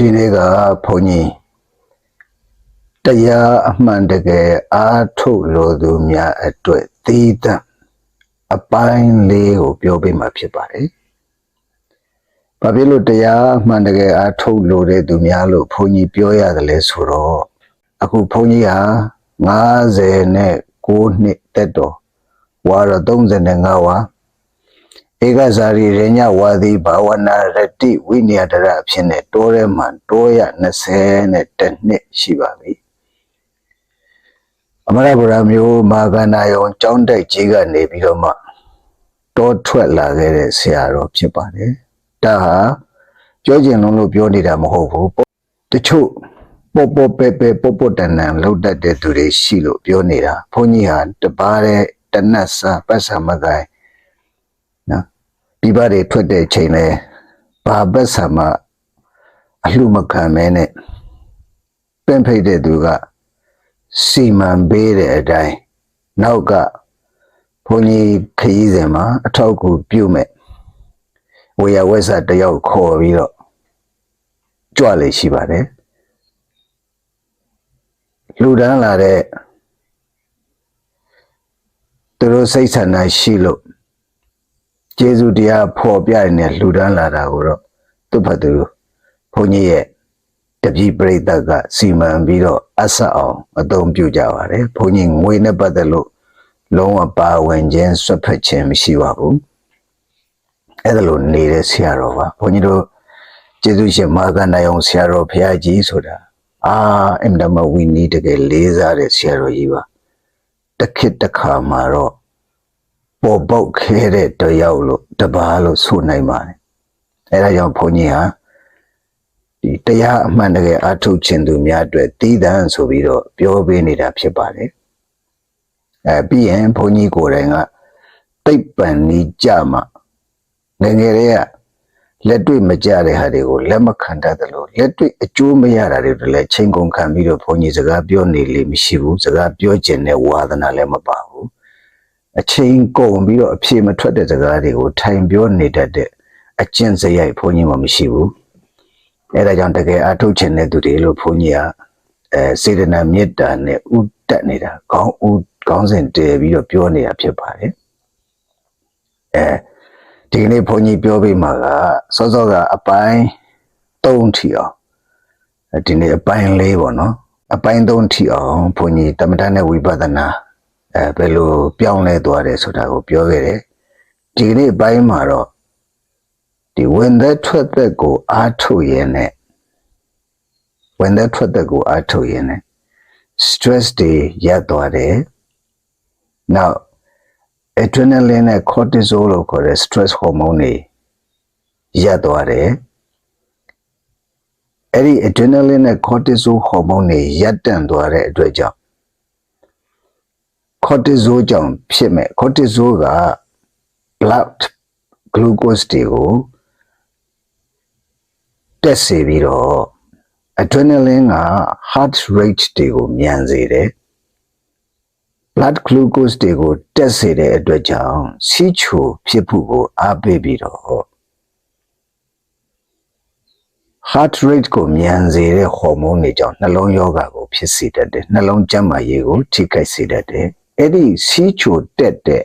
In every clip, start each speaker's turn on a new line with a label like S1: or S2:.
S1: ဒီနေ့ကဘုန်းကြီးတရားအမှန်တကယ်အားထုတ်လို့သူများအတွက်သီးသန့်အပိုင်းလေးကိုပြောပေးမှာဖြစ်ပါတယ်။ဘာဖြစ်လို့တရားအမှန်တကယ်အားထုတ်လို့တဲ့သူများလို့ဘုန်းကြီးပြောရတယ်လဲဆိုတော့အခုဘုန်းကြီးဟာ90နဲ့9နှစ်တက်တော်ဝါတော့35ဝါ ဧကဇာရီရညဝါဒီဘာဝနာရတိဝိနည်းတရအဖြစ်နဲ့တိုးရဲမှတိုးရ20နဲ့တနှစ်ရှိပါပြီအမရဗုဒ္ဓမျိုးမာကနာယုံကျောင်းတိုက်ကြီးကနေပြီးတော့မှတောထွက်လာခဲ့တဲ့ဆရာတော်ဖြစ်ပါတယ်ဒါဟာပြောကျင်လုံးလို့ပြောနေတာမဟုတ်ဘူးတချို့ပေါ်ပေါ်ပဲပဲပေါ်ပေါ်တန်တန်လောက်တတ်တဲ့သူတွေရှိလို့ပြောနေတာဘုန်းကြီးဟာတပါးတဲ့တနတ်စာပတ်စာမကိုင်းနော် ဒီပါတွေထွက်တဲ့ချိန်လဲဘာပတ်စာမအလှမခံမဲနဲ့ပင့်ဖိတ်တဲ့သူကစီမံပေးတဲ့အတိုင်းနောက်ကဘုန်းကြီးခရီးစဉ်မှာအထောက်အကူပြုမဲ့ဝေယဝက်စာတယောက်ခေါ်ပြီးတော့ကြွလေရှိပါတယ်လူတန်းလာတဲ့သူတို့စိတ်ဆန္ဒရှိလို့ ကျေးဇူးတရားဖော်ပြနေတဲ့လူတန်းလာတာကိုတော့သူ့ဘသူဘုန်းကြီးရဲ့တပည့်ပရိသတ်ကစီမံပြီးတော့အဆက်အောင်အသုံးပြုကြပါတယ်ဘုန်းကြီးငွေနဲ့ပတ်သက်လို့လုံးဝပါဝင်ခြင်းဆွတ်ဖက်ခြင်းမရှိပါဘူးအဲ့ဒါလိုနေတဲ့ဆရာတော်ပါဘုန်းကြီးတို့ကျေးဇူးရှင်မာကနိုင်အောင်ဆရာတော်ဖရာကြီးဆိုတာအာအင်ဒမဝီနီတကယ်လေးစားတဲ့ဆရာတော်ကြီးပါတခစ်တခါမှာတော့ ပေါ်ပေါက်ခဲတဲ့တယောက်လို့တပါးလို့ဆိုနိုင်ပါတယ်အဲဒါကြောင့်ဘုန်းကြီးဟာဒီတရားအမှန်တကယ်အထုတ်ခြင်းသူများအတွက်တည်တံ့ဆိုပြီးတော့ပြောပေးနေတာဖြစ်ပါတယ်အဲပြီးရင်ဘုန်းကြီးကိုယ်တိုင်ကတိတ်ပံနီးကြမှာငယ်ငယ်လေးကလက်တွေ့မကြတဲ့ဟာတွေကိုလက်မခံတတ်သလိုလက်တွေ့အကျိုးမရတာတွေကိုလည်းချိန်ကုန်ခံပြီးတော့ဘုန်းကြီးစကားပြောနေလေမရှိဘူးစကားပြောကျင်တဲ့ဝါသနာလည်းမပါဘူး အချိန်ကုန်ပြီးတော့အဖြေမထွက်တဲ့စကားတွေကိုထိုင်ပြောနေတတ်တဲ့အကျင့်စရိုက်ဘုန်းကြီးမှမရှိဘူးအဲဒါကြောင့်တကယ်အထုတ်ချင်တဲ့သူတွေလို့ဘုန်းကြီးကအဲစေတနာမေတ္တာနဲ့ဥတက်နေတာခေါင်းဥခေါင်းစဉ်တည်ပြီးတော့ပြောနေတာဖြစ်ပါတယ်အဲဒီကနေ့ဘုန်းကြီးပြောပြမှာကစောစောကအပိုင်း၃ထီအောင်ဒီနေ့အပိုင်း၄ပေါ့နော်အပိုင်း၃ထီအောင်ဘုန်းကြီးတမတနဲ့ဝိပဿနာ အဲဘယ်လိုပြောင်းလဲသွားတယ်ဆိုတာကိုပြောခဲ့တယ်ဒီနေ့အပိုင်းမှာတော့ဒီဝင်သက်ထွက်သက်ကိုအားထုတ်ရင်းနဲ့ဝင်သက်ထွက်သက်ကိုအားထုတ်ရင်းနဲ့ stress တွေရပ်သွားတယ်နောက် adrenaline နဲ့ cortisol လို့ခေါ်တဲ့ stress hormone တွေရပ်သွားတယ်အဲ့ဒီ adrenaline နဲ့ cortisol hormone တွေရပ်တန့်သွားတဲ့အတွက်ကြောင့် cortisol ကြောင့်ဖြစ်မဲ့ cortisol က blood glucose တွေကိုတက်စေပြီးတော့ adrenaline က heart rate တွေကိုမြန်စေတယ် blood glucose တွေကိုတက်စေတဲ့အတွက်ကြောင့်စီးချိုဖြစ်ဖို့ကိုအားပေးပြီးတော့ heart rate ကိုမြန်စေတဲ့ဟော်မုန်းတွေကြောင့်နှလုံးရောဂါကိုဖြစ်စေတတ်တယ်နှလုံးကျန်းမာရေးကိုထိခိုက်စေတတ်တယ် အဲ့ဒီစီးချိုတက်တဲ့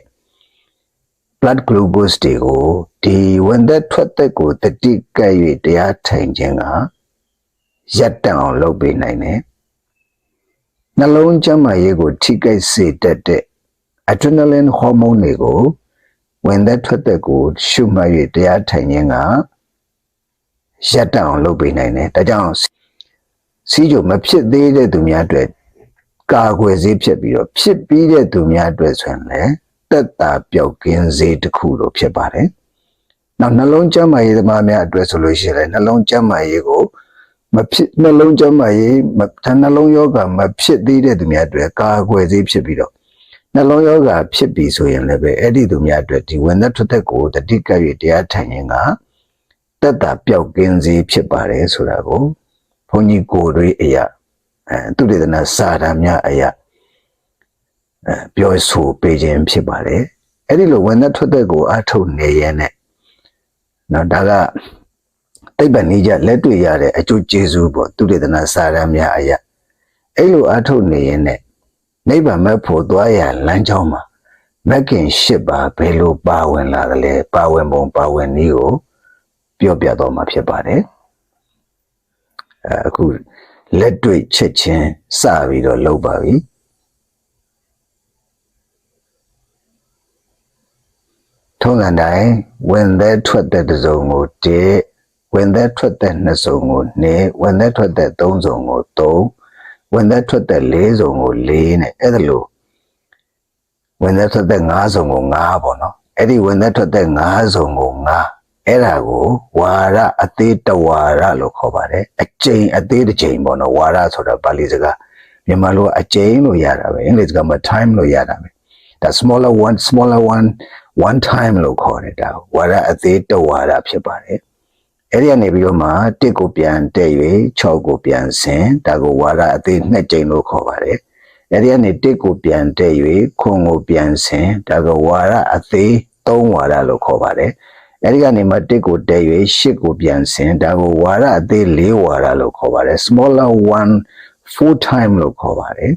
S1: blood glucose တွေကိုဒီဝန်သက်ထွက်သက်ကိုတတိကပ်၍တရားထိုင်ခြင်းကရပ်တန့်အောင်လုပ်ပေးနိုင်တယ်နှလုံးကျန်းမာရေးကို ထိခိုက်စေတတ်တဲ့ adrenaline hormone တွေကိုဝင်သက်ထွက်သက်ကို ရှုမှတ်၍တရားထိုင်ခြင်းကရပ်တန့်အောင်လုပ်ပေးနိုင်တယ်ဒါကြောင့်စီးကြိုမဖြစ်သေးတဲ့သူများအတွက် ကာကွယ်စေးဖြစ်ပြီးတော့ဖြစ်ပြီးတဲ့သူများအတွက်ဆိုရင်လည်းတက်တာပျောက်ကင်းစေးတစ်ခုလိုဖြစ်ပါတယ်နောက်နှလုံးကျန်းမာရေးသမားများအတွက်ဆိုလို့ရှိရင်လည်းနှလုံးကျန်းမာရေးကိုမဖြစ်နှလုံးကျန်းမာရေးမနှလုံးယောဂမဖြစ်သေးတဲ့သူများအတွက်ကာကွယ်စေးဖြစ်ပြီးတော့နှလုံးယောဂဖြစ်ပြီဆိုရင်လည်းပဲအဲ့ဒီသူများအတွက်ဒီဝင်သက်ထွက်သက်ကိုတတိကပ်၍တရားထိုင်ခြင်းကတက်တာပျောက်ကင်းစေးဖြစ်ပါတယ်ဆိုတာကိုဘုန်းကြီးကိုယ်တွေအရာ အဲသူတေသနာစာဓာများအရာအဲပြောဆိုပေးခြင်းဖြစ်ပါတယ်အဲ့ဒီလိုဝင်သက်ထွက်သက်ကိုအထုတ်နေရတဲ့နော်ဒါကသိပ္ပံနည်းကျလက်တွေ့ရတဲ့အကျိုးကျေးဇူးပေါ့သူတေသနာစာရမ်းများအရာအဲ့လိုအထုတ်နေရင်နဲ့နိဗ္ဗာန်မဲ့ဖို့သွားရလမ်းကြောင်းမှာမက်ကင်၈ပါးဘယ်လိုပါဝင်လာသလဲပါဝင်ပုံပါဝင်နည်းကိုပြောပြတော့မှာဖြစ်ပါတယ်အဲအခု လက်တွေ့ချက်ချင်းစပြီးတော့လုပ်ပါပြီထုံးစံတိုင်းဝင်သက်ထွက်သက်တစ်စုံကို1ဝင်သက်ထွက်သက်နှစ်စုံကို2ဝင်သက်ထွက်သက်သုံးစုံကို3ဝင်သက်ထွက်သက်၄စုံကို4နဲ့အဲ့ဒါလို့ဝင်သက်ထွက်သက်5စုံကို5ပေါ့နော်အဲ့ဒီဝင်သက်ထွက်သက်5စုံကို5 အဲ့ဒါကိုဝါရအသေးတဝါရလို့ခေါ်ပါတယ်အကျိန်အသေးတစ်ကျိန်ပေါ့နော်ဝါရဆိုတာပါဠိစကားမြန်မာလိုအကျိန်လို့ရတာပဲအင်္ဂလိပ်စကားမှာ time လို့ရတာပဲဒါ smaller one smaller one one time လို့ခေါ်တယ်ဒါဝါရအသေးတဝါရဖြစ်ပါတယ်အဲ့ဒီကနေပြီးတော့မှတစ်ကိုပြန်တဲ့၍6ကိုပြန်ဆင်ဒါကိုဝါရအသေးနှစ်ကြိမ်လို့ခေါ်ပါတယ်အဲ့ဒီကနေတစ်ကိုပြန်တဲ့၍ခွန်ကိုပြန်ဆင်ဒါကဝါရအသေး3ဝါရလို့ခေါ်ပါတယ် အဲ့ဒီကနေမှတစ်ကိုတဲ့၍8ကိုပြန်ဆင်ဒါကိုဝါရအသေး4ဝါရလို့ခေါ်ပါတယ် smaller one full time လို့ခေါ်ပါတယ်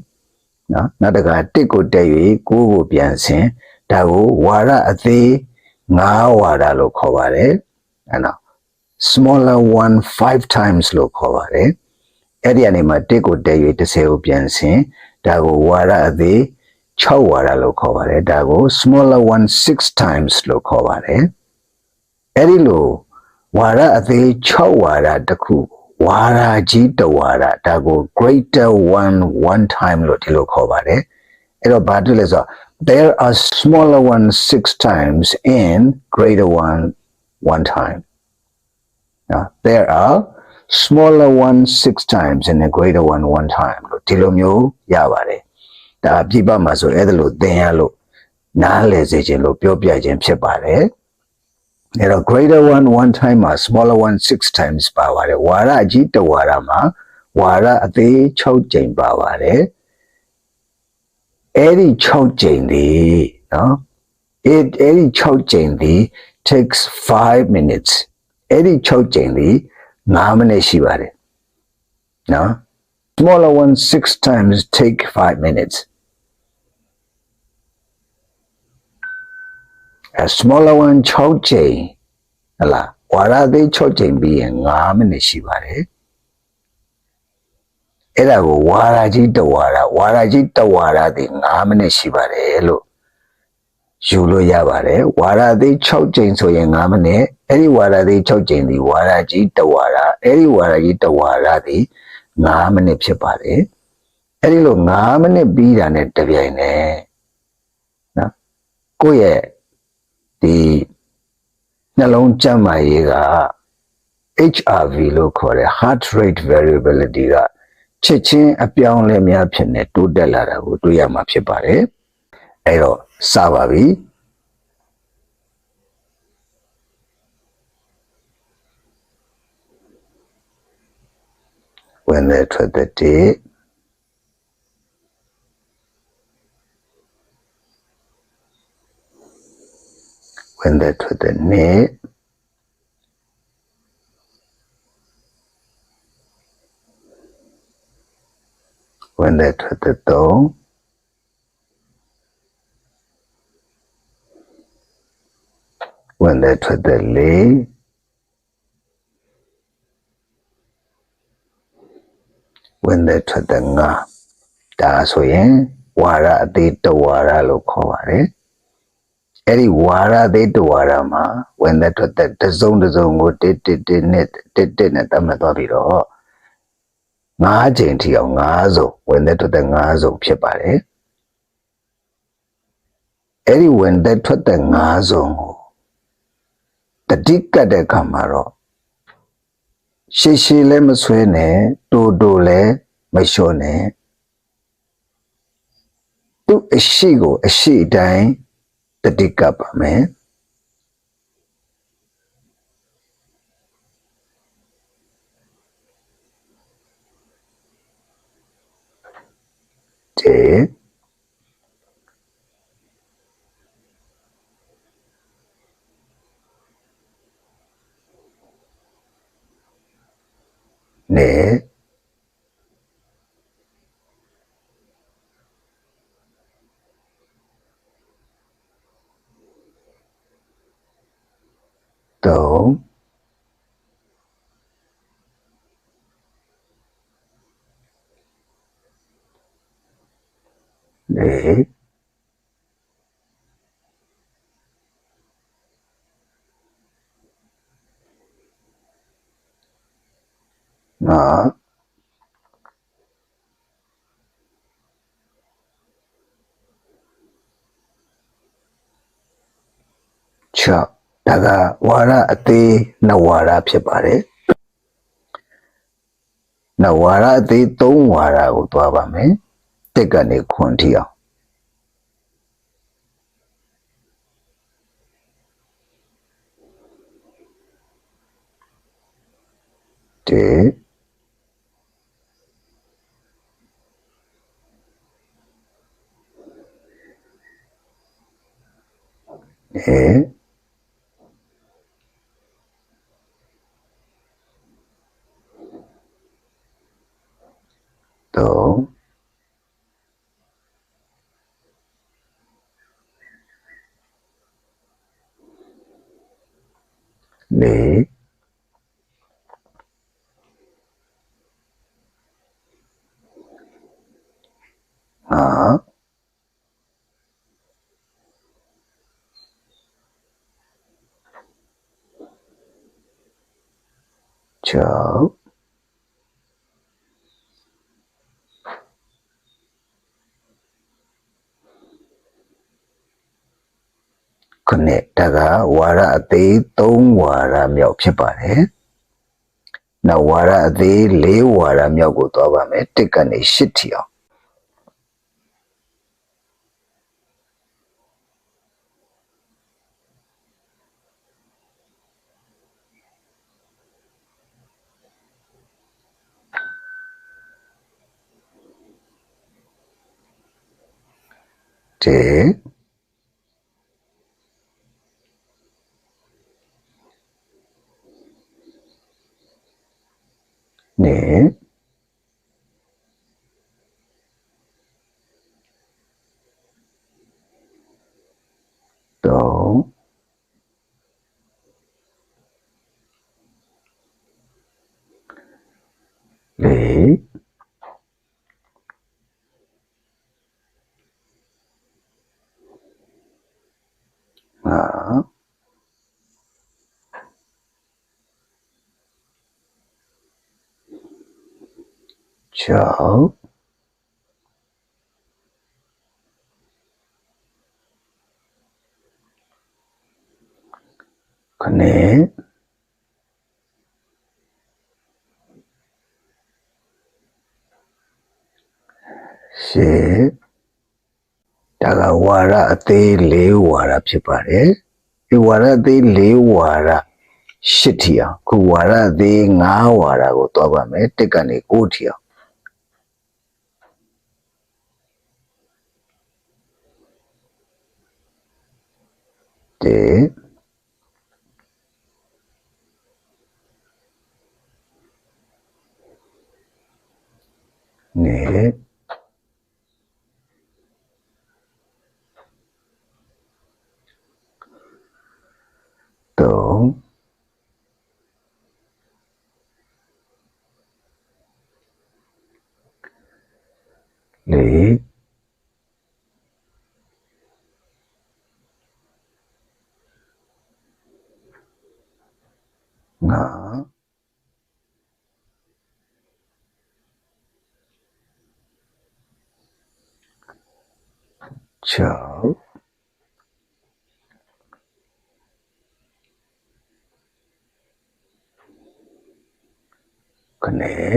S1: နော်နောက်တကတစ်ကိုတဲ့၍9ကိုပြန်ဆင်ဒါကိုဝါရအသေး9ဝါရလို့ခေါ်ပါတယ်အဲ့နော် smaller one 5 times လို့ခေါ်ပါတယ်အဲ့ဒီအနေမှာတစ်ကိုတဲ၍30ကိုပြန်ဆင်ဒါကိုဝါရအသေး6ဝါရလို့ခေါ်ပါတယ်ဒါကို smaller one 6 times လို့ခေါ်ပါတယ် အဲ့ဒီလိုဝါရအသေး6ဝါရတစ်ခုဝါရကြီးတဝါရဒါကို greater one one time လို့ဒီလိုခေါ်ပါတယ်အဲ့တော့ဘာတွေ့လဲဆိုတော့ there are smaller ones 6 times and greater one one time Now, there are smaller one six times and a greater one one time လို့ဒီလိုမျိုးရပါတယ်။ဒါပြပမှာဆိုအဲ့ဒါလို့သင်ရလို့နားလည်စေခြင်းလို့ပြောပြခြင်းဖြစ်ပါတယ်။ အဲ့တော့ greater one one time မှာ smaller one six times ပါပါတယ်။ဝါရအကြီးတဝါရမှာဝါရအသေး6ကြိမ်ပါပါတယ်။အဲ့ဒီ6ကြိမ်ဒီနော်အဲ့အဲ့ဒီ6ကြိမ်ဒီ takes 5 minutes အဲ့ဒီ6ကြိမ်ဒီ9မိနစ်ရှိပါတယ်နော် smaller one 6 times take 5 minutes Smaller one 6ကြိမ်ဟလာဝါရသေး6ကြိမ်ပြီးရင်9မိနစ်ရှိပါတယ်အဲ့ဒါကိုဝါရကြီးတဝါရဝါရကြီးတဝါရဒီ9မိနစ်ရှိပါတယ်လို့ယူလို့ရပါတယ်ဝါရသေး6ကြိမ်ဆိုရင်9မိနစ်အဲ့ဒီဝါရသေး6ကြိမ်ဒီဝါရကြီးတဝါရအဲ့ဒီဝါရကြီးတဝါရဒီ9မိနစ်ဖြစ်ပါတယ်အဲ့ဒီလို9မိနစ်ပြီးတာနဲ့တပြိုင်နက်နော်ကိုယ့်ရဲ့ ဒီနှလုံးကျန်းမာရေးက HRV လို့ခေါ်တဲ့ heart rate variability ကချက်ချင်းအပြောင်းလဲများဖြစ်နေတိုးတက်လာတာကိုတွေ့ရမှာဖြစ်ပါတယ်အဲ့တော့စပါပြီ when they tried the date when they tried the need when they tried the though when they tried the lay when they ထွက်တဲ့ငါဒါဆိုရင်ဝါရအသေးတဝါရလို့ခေါ်ပါတယ် အဲ့ဒီဝါရအသေးတဝါရမှာ when they ထွက်တဲ့တစုံတစုံကိုတစ်တစ်တစ်နဲ့တစ်တစ်နဲ့တတ်မှတ်သွားပြီးတော့ငါးချိန်ထိအောင်ငါးစုံ when they ထွက်တဲ့ငါးစုံဖြစ်ပါတယ်အဲ့ဒီ when they ထွက်တဲ့ငါးစုံကိုတတိကတ်တဲ့ခါမှာတော့ရှည်ရှည်လည်းမဆွဲနဲ့တိုးတိုးလည်းမလျှော့နဲ့သူ့အရှိကိုအရှိတိုင်း တတိကပ် ပါမယ်တဲ့ when နေသုံးလေးငါချဒါကဝါရအသေးနဝါရဖြစ်ပါတယ်နဝါရအသေး၃ဝါရကိုသွားပါမယ်တက်ကနေခွန်ထီအောင်တေအဲ တော့လေးဟာချော ခုနှစ်ဒါကဝါရအသေး၃ဝါရမြောက်ဖြစ်ပါတယ်။နောက်ဝါရအသေး၄ဝါရမြောက်ကိုသွားပါမယ်။တစ်ကနေ၈ထီအောင်တေ နေ 6 9 10ဒါကဝါရအသေး၄ဝါရဖြစ်ပါတယ်ဒီဝါရအသေး၄ဝါရ၈ထီအောင်ခုဝါရအသေး၅ဝါရကိုသွားပါမယ်တက်ကနေ၉ထီအောင် တေနေတော့လေးငါ ချောက်ခနဲ့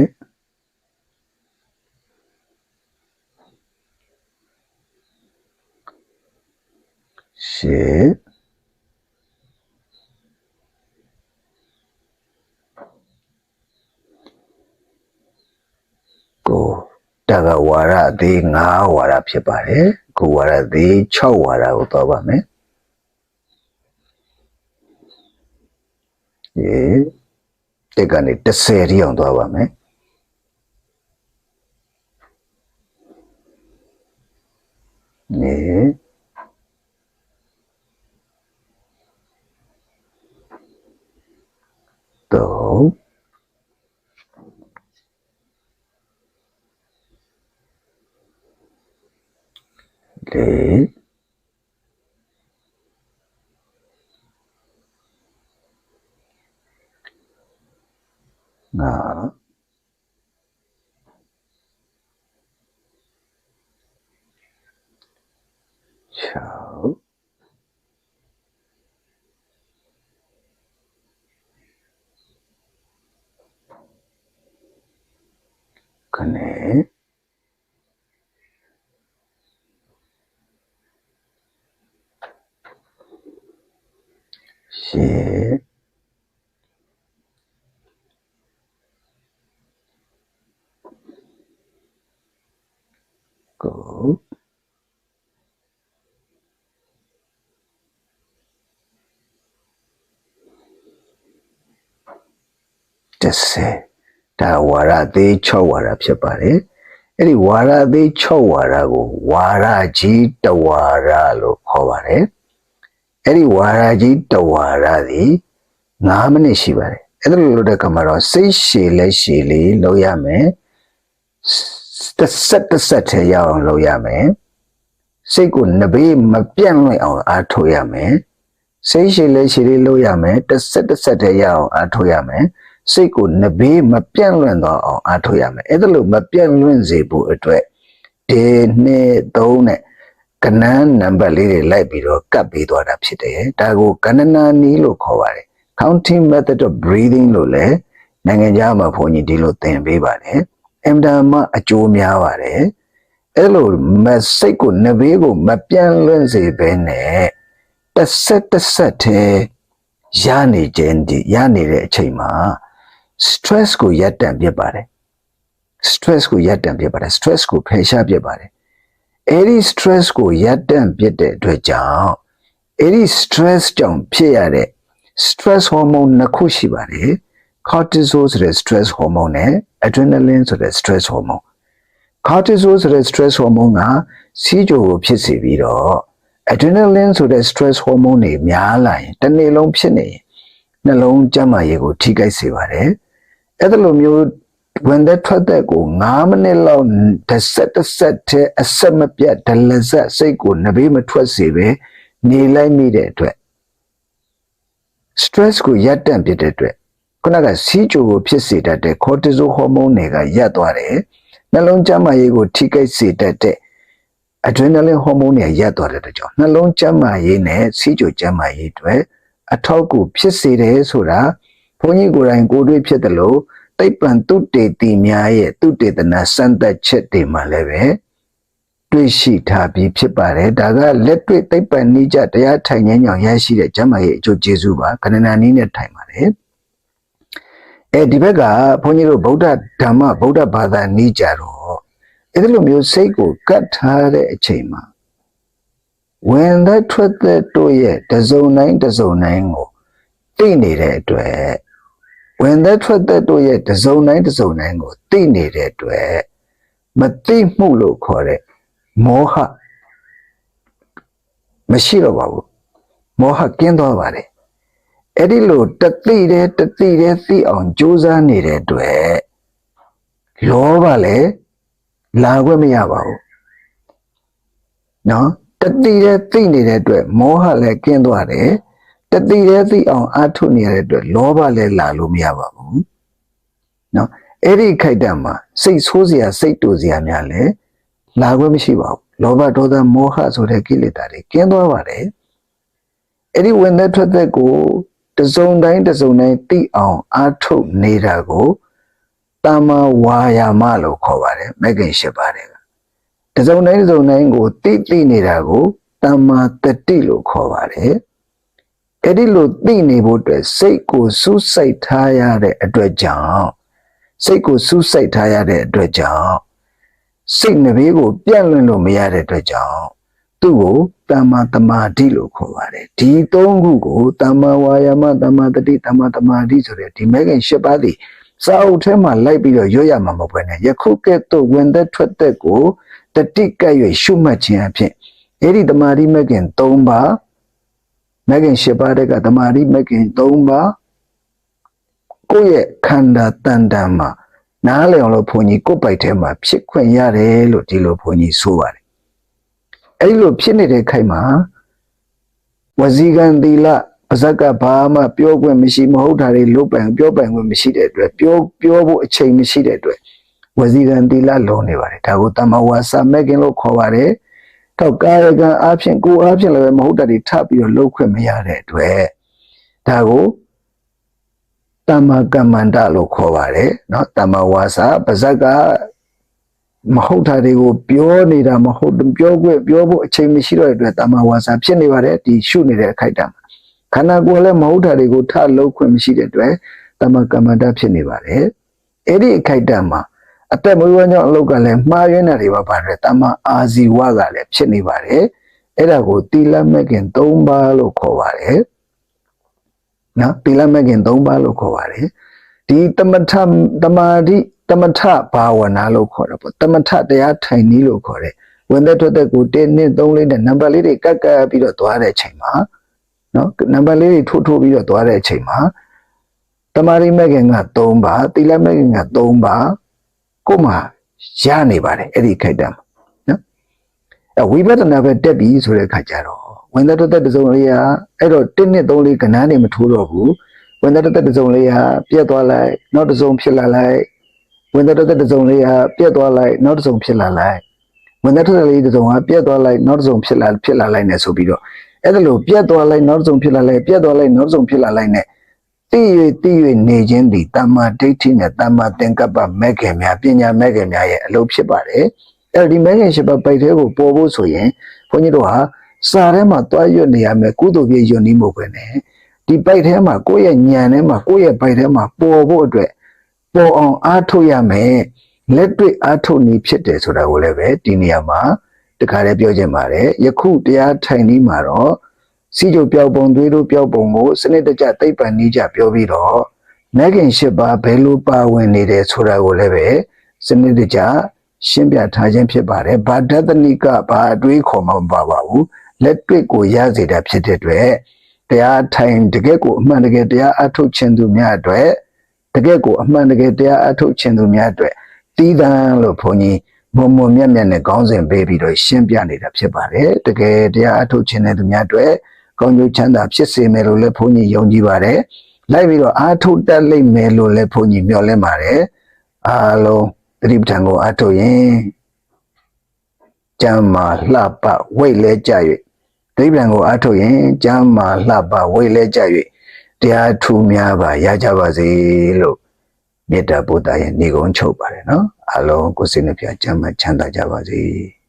S1: ရှေ့ကိုတကဝါရအသေး9ဝါရဖြစ်ပါတယ် ကိုဝါရသေး6ဝါရကိုသွားပါမယ်ရေတက်ကနေ30ထိအောင်သွားပါမယ်နေတော့ လေငါချောက် 30ဒါဝါရသေး6ဝါရဖြစ်ပါတယ်အဲ့ဒီဝါရသေး6ဝါရကိုဝါရကြီးတဝါရလို့ခေါ်ပါတယ်အဲ့ဒီဝါရကြီးတဝါရသည်9မိနစ်ရှိပါတယ်အဲ့ဒါလိုလုပ်တဲ့ကမှာတော့စိတ်ရှည်လက်ရှည်လေးလုပ်ရမယ်တစ်ဆက်တစ်ဆက်ထဲရအောင်လုပ်ရမယ်စိတ်ကိုနဘေးမပြန့်လွင့်အောင်အားထုတ်ရမယ်စိတ်ရှည်လက်ရှည်လေးလုပ်ရမယ်တစ်ဆက်တစ်ဆက်ထဲရအောင်အားထုတ်ရမယ် စိတ်ကိုနဘေးမပြန့်လွင့်တော့အောင်အားထုတ်ရမယ်အဲ့ဒါလို့မပြန့်လွင့်စေဖို့အတွက်ဒီနှစ်သုံးနဲ့ကနန်းနံပါတ်လေးတွေလိုက်ပြီးတော့ကပ်ပေးသွားတာဖြစ်တယ်ဒါကိုကဏနာနီးလို့ခေါ်ပါတယ် counting method of breathing လို့လည်းနိုင်ငံခြားမှာဘုန်းကြီးဒီလိုသင်ပေးပါတယ်အင်တာမအကျိုးများပါတယ်အဲ့လိုမစိတ်ကိုနဘေးကိုမပြန့်လွင့်စေဘဲနဲ့တစ်ဆက်တစ်ဆက်သေးရနေခြင်းဒီရနေတဲ့အချိန်မှာ stress ကိုရပ်တန့်ပြစ်ပါတယ် stress ကိုရပ်တန့်ပြစ်ပါတယ် stress ကိုဖယ်ရှားပြစ်ပါတယ်အဲ့ဒီ stress ကိုရပ်တန့်ပြစ်တဲ့အတွက်ကြောင့်အဲ့ဒီ stress ကြောင့်ဖြစ်ရတဲ့ stress hormone နှစ်ခုရှိပါတယ် cortisol ဆိုတဲ့ stress hormone နဲ့ adrenaline ဆိုတဲ့ stress hormone cortisol ဆိုတဲ့ stress hormone ကစီးကြိုကိုဖြစ်စေပြီးတော့ adrenaline ဆိုတဲ့ stress hormone တွေများလာရင်တစ်နေ့လုံးဖြစ်နေရင်နှလုံးကျန်းမာရေးကိုထိခိုက်စေပါတယ် အဲ့ဒါလိုမျိုးဝင်တဲ့ထွက်တဲ့ကို9မိနစ်လောက်တစ်ဆက်တစ်ဆက်တဲ့အဆက်မပြတ်ဒလဇက်စိတ်ကိုနဘေးမထွက်စေပဲနေလိုက်မိတဲ့အတွက် stress ကိုရပ်တန့်ပြတဲ့အတွက်ခုနကစီးကြိုကိုဖြစ်စေတတ်တဲ့ cortisol hormone တွေကရပ်သွားတယ်နှလုံးကျန်းမာရေးကိုထိခိုက်စေတတ်တဲ့ adrenaline hormone တွေရပ်သွားတဲ့အတွက်ကြောင့်နှလုံးကျန်းမာရေးနဲ့စီးကြိုကျန်းမာရေးတွေအထောက်အကူဖြစ်စေတယ်ဆိုတာ ဘုန်းကြီးကိုယ်တိုင်ကိုယ်တွေ့ဖြစ်တယ်လို့သိပ္ပံတုတေတိများရဲ့တုတေသနာစံသက်ချက်တွေမှာလည်းပဲတွေ့ရှိထားပြီးဖြစ်ပါတယ်ဒါကလက်တွေ့သိပ္ပံနိကြတရားထိုင်ငင်းကြောင်ရရှိတဲ့ကျမ်းမာရေးအကျိုးကျေးဇူးပါခဏနာနည်းနဲ့ထိုင်ပါတယ်အဲဒီဘက်ကဘုန်းကြီးတို့ဗုဒ္ဓဓမ္မဗုဒ္ဓဘာသာနိကြတော့အဲဒီလိုမျိုးစိတ်ကိုကတ်ထားတဲ့အချိန်မှာဝင်သက်ထွက်သက်တို့ရဲ့တစုံတိုင်းတစုံတိုင်းကိုသိနေတဲ့အတွက် ဝင်သက်ထွက်သက်တို့ရဲ့တစုံတိုင်းတစုံတိုင်းကိုသိနေတဲ့အတွက်မသိမှုလို့ခေါ်တဲ့မောဟမရှိတော့ပါဘူးမောဟကင်းသွားပါတယ်အဲ့ဒီလိုတသိတဲ့တသိတဲ့သိအောင်ကြိုးစားနေတဲ့အတွက်လောဘလည်းလာခွင့်မရပါဘူးနော်တသိတဲ့သိနေတဲ့အတွက်မောဟလည်းကင်းသွားတယ် တသိတဲ့သိအောင်အာထုနေရတဲ့အတွက်လောဘလည်းလာလို့မရပါဘူးနော်အဲ့ဒီခိုက်တံမှာစိတ်ဆိုးစရာစိတ်တူစရာများလည်းလာခွင့်မရှိပါဘူးလောဘဒေါသမောဟဆိုတဲ့ကိလေသာတွေကင်းသွားပါတယ်အဲ့ဒီဝင်သက်ထွက်သက်ကိုတစုံတိုင်းတစုံတိုင်းသိအောင်အာထုတ်နေတာကိုတမ္မာဝါယာမလို့ခေါ်ပါတယ်မဂ္ဂင်၈ပါးတွေကတစုံတိုင်းတစုံတိုင်းကိုသိသိနေတာကိုတမ္မာတတိလို့ခေါ်ပါတယ် အဲ့ဒီလိုသိနေဖို့အတွက်စိတ်ကိုစူးစိုက်ထားရတဲ့အတွက်ကြောင့်စိတ်ကိုစူးစိုက်ထားရတဲ့အတွက်ကြောင့်စိတ်နှဘေးကို ပြန့်လွင့်လို့မရတဲ့အတွက်ကြောင့်သူ့ကိုတမ္မာတမာတိလို့ခေါ်ပါတယ်ဒီသုံးခုကိုတမ္မာဝါယာမတမ္မာတတိတမ္မာတမာတိဆိုတဲ့ဒီမဲခင်၈ပါးသည်စာအုပ်ထဲမှာလိုက်ပြီးတော့ရွတ်ရမှာမဟုတ်ဘဲနဲ့ယခုကဲ့သို့ဝင်သက်ထွက်သက်ကိုတတိကပ်၍ရှုမှတ်ခြင်းအဖြစ်အဲ့ဒီတမာတိမဂ်ခင်၃ပါး မဂ်ခင်၈ပါးတက်ကတမာတိမဂ်ခင်၃ပါးကိုယ့်ရဲ့ခန္ဓာတန်တန်မှာနားလည်အောင်လို့ဘုန်းကြီးကိုယ့်ပိုက်ထဲမှာဖြစ်ခွင့်ရတယ်လို့ဒီလိုဘုန်းကြီးဆိုပါတယ်အဲ့လိုဖြစ်နေတဲ့ခိုက်မှာဝစီကံသီလပါဇက်ကဘာမှပြောခွင့်မရှိမဟုတ်တာတွေလုတ်ပိုင်ပြောပိုင်ခွင့်မရှိတဲ့အတွက်ပြောပြောဖို့အချိန်မရှိတဲ့အတွက်ဝစီကံသီလလုံးနေပါတယ်ဒါကိုတမဝါစာမက်ကင်လို့ခေါ်ပါတယ် တော့ကာယကံအဖြစ်ကိုယ်အဖြစ်လည်းပဲမဟုတ်တာတွေထပ်ပြီးတော့လုတ်ခွင့်မရတဲ့အတွက်ဒါကိုတမကမ္မန္တလို့ခေါ်ပါတယ်เนาะတမဝါစာပါဇက်ကမဟုတ်တာတွေကိုပြောနေတာမဟုတ်ပြောခွင့်ပြောဖို့အချိန်မရှိတော့တဲ့အတွက်တမဝါစာဖြစ်နေပါတယ်ဒီရှုနေတဲ့အခိုက်အတန့်မှာခန္ဓာကိုယ်လည်းမဟုတ်တာတွေကိုထလုံးခွင့်မရှိတဲ့အတွက်တမကမ္မန္တဖြစ်နေပါတယ်အဲ့ဒီအခိုက်အတန့်မှာ အသက်မွေးဝမ်းကြောင်းအလုပ်ကလည်းမှားယွင်းတာတွေပါပါတယ်တမအာဇီဝကလည်းဖြစ်နေပါတယ်အဲ့ဒါကိုတိလမက်ကင်၃ပါးလို့ခေါ်ပါတယ်နော်တိလမက်ကင်၃ပါးလို့ခေါ်ပါတယ်ဒီတမထတမာတိတမထဘာဝနာလို့ခေါ်တာပေါ့တမထတရားထိုင်နည်းလို့ခေါ်တယ်ဝင်သက်ထွက်သက်ကို1 2 3 4နဲ့နံပါတ်လေးတွေကတ်ကတ်ပြီးတော့သွားတဲ့အချိန်မှာနော်နံပါတ်လေးတွေထိုးထိုးပြီးတော့သွားတဲ့အချိန်မှာတမာရိမဂ္ဂင်က3ပါသီလမဂ္ဂင်က3ပါ ကိုမှရနေပါတယ်အဲ့ဒီခိုက်တံမှာနော်အဲဝိပဿနာပဲတက်ပြီဆိုတဲ့ခါကျတော့ဝင်သက်ထွက်သက်တစ်စုံလေးကအဲ့တော့1 2 3 4ကဏ္ဍနေမထိုးတော့ဘူးဝင်သက်ထွက်သက်တစ်စုံလေးကပြတ်သွားလိုက်နောက်တစ်စုံဖြစ်လာလိုက်ဝင်သက်ထွက်သက်တစ်စုံလေးကပြတ်သွားလိုက်နောက်တစ်စုံဖြစ်လာလိုက်ဝင်သက်ထွက်သက်လေးတစ်စုံကပြတ်သွားလိုက်နောက်တစ်စုံဖြစ်လာဖြစ်လာလိုက်နေဆိုပြီးတော့အဲ့ဒါလို့ပြတ်သွားလိုက်နောက်တစ်စုံဖြစ်လာလိုက်ပြတ်သွားလိုက်နောက်တစ်စုံဖြစ်လာလိုက်နဲ့ တည်၍တည်၍နေခြင်းသည်တမ္မာဒိဋ္ဌိနဲ့တမ္မာသင်္ကပ္ပမဲ့ခင်များပညာမဲ့ခင်များရဲ့အလုပ်ဖြစ်ပါတယ်အဲ့ဒီမဲ့ခင်ရှိပါပိုက်သေးကိုပေါ်ဖို့ဆိုရင်ဘုန်းကြီးတို့ဟာစာထဲမှာတွားရွတ်နေရမယ်ကုသိုလ်ပြည့်ရွတ်နေမှုပဲနဲ့ဒီပိုက်ထဲမှာကိုယ့်ရဲ့ဉာဏ်ထဲမှာကိုယ့်ရဲ့ပိုက်ထဲမှာပေါ်ဖို့အတွက်ပေါ်အောင်အားထုတ်ရမယ်လက်တွေ့အားထုတ်နေဖြစ်တယ်ဆိုတာကိုလည်းပဲဒီနေရာမှာတခါလေးပြောချင်ပါတယ်ယခုတရားထိုင်နေမှာတော့ စီကြိုပြောက်ပုံသွေးတို့ပြောက်ပုံကိုစနစ်တကျသိပ္ပံနည်းကြပြောပြီးတော့မဂ်ခင်၈ပါးဘယ်လိုပါဝင်နေတယ်ဆိုတာကိုလည်းပဲစနစ်တကျရှင်းပြထားခြင်းဖြစ်ပါတယ်ဗာဒသနိကဘာအတွေးခေါ်မှမပါပါဘူးလက်တွေ့ကိုရစေတာဖြစ်တဲ့အတွက်တရားထိုင်တကယ့်ကိုအမှန်တကယ်တရားအထုတ်ခြင်းသူများအတွက်တကယ့်ကိုအမှန်တကယ်တရားအထုတ်ခြင်းသူများအတွက်တီးတန်းလို့ဘုန်းကြီးမုံမုံမြတ်မြတ်နဲ့ခေါင်းစဉ်ပေးပြီးတော့ရှင်းပြနေတာဖြစ်ပါတယ်တကယ်တရားအထုတ်ခြင်းတဲ့သူများအတွက် ကောင်းကျိုးချမ်းသာဖြစ်စေမယ်လို့လည်းဘုန်းကြီးယုံကြည်ပါတယ်လိုက်ပြီးတော့အာထုတ်တတ်လိမ့်မယ်လို့လည်းဘုန်းကြီးမျှော်လင့်ပါတယ်အားလုံးသတိပဋ္ဌာန်ကိုအထုတ်ရင်ကျမ်းမာလှပဝိတ်လဲကြ၍သတိပဋ္ဌာန်ကိုအထုတ်ရင်ကျမ်းမာလှပဝိတ်လဲကြ၍တရားထူများပါရကြပါစေလို့မေတ္တာပို့တာရဲ့နေကုန်းချုပ်ပါတယ်နော်အလုံးကိုယ်စိတ်နှပြချမ်းသာချမ်းသာကြပါစေ။